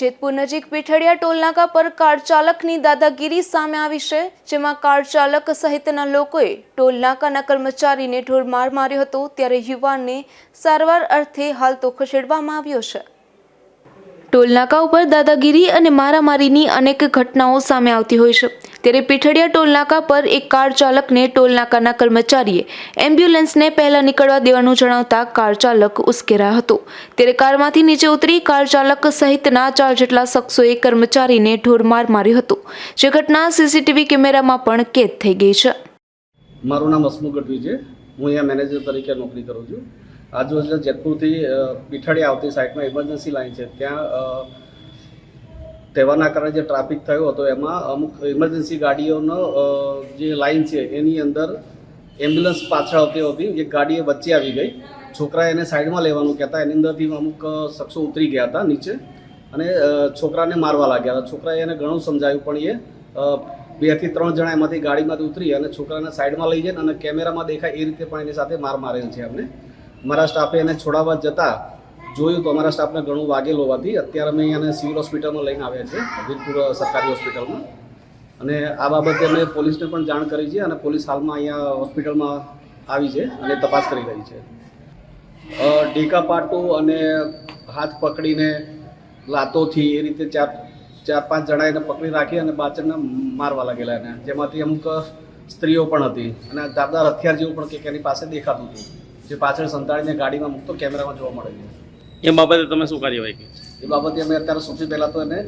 જેતપુર નજીક પીઠડિયા ટોલનાકા પર કાર ચાલકની દાદાગીરી સામે આવી છે, જેમાં કાર ચાલક સહિતના લોકોએ ટોલનાકાના કર્મચારીને ઢોરમાર માર્યો હતો, ત્યારે યુવાનને સારવાર અર્થે હાલ તો ખસેડવામાં આવ્યો છે. ટોલનાકા ઉપર દાદાગીરી અને મારામારીની અનેક ઘટનાઓ સામે આવતી હોય છે. ત્યારે પીઠડિયા ટોલનાકા પર એક કાર ચાલકને ટોલનાકાના કર્મચારીએ એમ્બ્યુલન્સને પહેલાં નીકળવા દેવાનું જણાવતા કાર ચાલક ઉશ્કેરાયો હતો. ત્યારે કારમાંથી નીચે ઉતરી કાર ચાલક સહિતના ચાર જેટલા શખ્સોએ કર્મચારીને ઢોરમાર માર્યો હતો. જે ઘટના સીસીટીવી કેમેરામાં પણ કેદ થઈ ગઈ છે. મારું નામ અસમુ ગઢવી છે. હું અહીંયા મેનેજર તરીકે નોકરી કરું છું. આજરોજ જેતપુરથી અ, પીઠાડી આવતી સાઈડમાં ઇમરજન્સી લાઈન છે. ત્યાં તહેવારના કારણે જે ટ્રાફિક થયો હતો એમાં અમુક ઇમરજન્સી ગાડીઓનો જે લાઈન છે એની અંદર એમ્બ્યુલન્સ પાછળ આવતી હતી. એક ગાડી વચ્ચે આવી ગઈ. છોકરા એને સાઈડમાં લેવાનું કહેતા એની અંદરથી અમુક શખ્સો ઉતરી ગયા હતા નીચે અને છોકરાને મારવા લાગ્યા હતા. છોકરાએ એને ઘણું સમજાયું પણ એ બેથી ત્રણ જણા એમાંથી ગાડીમાંથી ઉતરી અને છોકરાને સાઈડમાં લઈ જાય અને કેમેરામાં દેખાય એ રીતે પણ એની સાથે માર મારેલ છે અમને અમારા સ્ટાફે એને છોડાવવા જતાં જોયું તો અમારા સ્ટાફને ઘણું વાગેલ હોવાથી અત્યારે અમે અહીંયાને સિવિલ હોસ્પિટલમાં લઈને આવ્યા છે વીરપુર સરકારી હોસ્પિટલમાં અને આ બાબતે અમે પોલીસને પણ જાણ કરી છે અને પોલીસ હાલમાં અહીંયા હોસ્પિટલમાં આવી છે અને તપાસ કરી રહી છે. ઢીકા પાટું અને હાથ પકડીને લાતોથી એ રીતે ચાર ચાર પાંચ જણા એને પકડી રાખી અને પાછળને મારવા લાગેલા એને. જેમાંથી અમુક સ્ત્રીઓ પણ હતી અને દાદા હથિયાર જેવું પણ કંઈક એની પાસે દેખાતું હતું. જે પાછળ સંતાડીને ગાડીમાં મૂકતો કેમેરામાં જોવા મળે છે. એ બાબતે તમે શું કાર્યવાહી કરી? એ બાબતે અમે અત્યારે સૌથી પહેલાં તો એને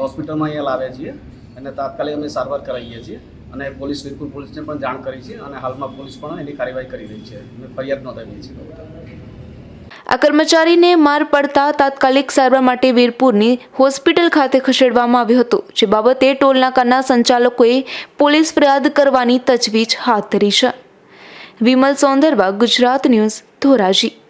હોસ્પિટલમાં અહીંયા લાવ્યા છીએ અને તાત્કાલિક અમે સારવાર કરાવીએ છીએ અને પોલીસ વીરપુર પોલીસને પણ જાણ કરી છે અને હાલમાં પોલીસ પણ એની કાર્યવાહી કરી રહી છે. અમે ફરિયાદ નોંધાવીએ છીએ આ કર્મચારીને માર પડતા તાત્કાલિક સારવાર માટે વીરપુરની હોસ્પિટલ ખાતે ખસેડવામાં આવ્યો હતો જે બાબતે ટોલનાકાના સંચાલકોએ પોલીસ ફરિયાદ કરવાની તજવીજ હાથ ધરી છે. વિમલ સોંદરવા ગુજરાત ન્યૂઝ ધોરાજી.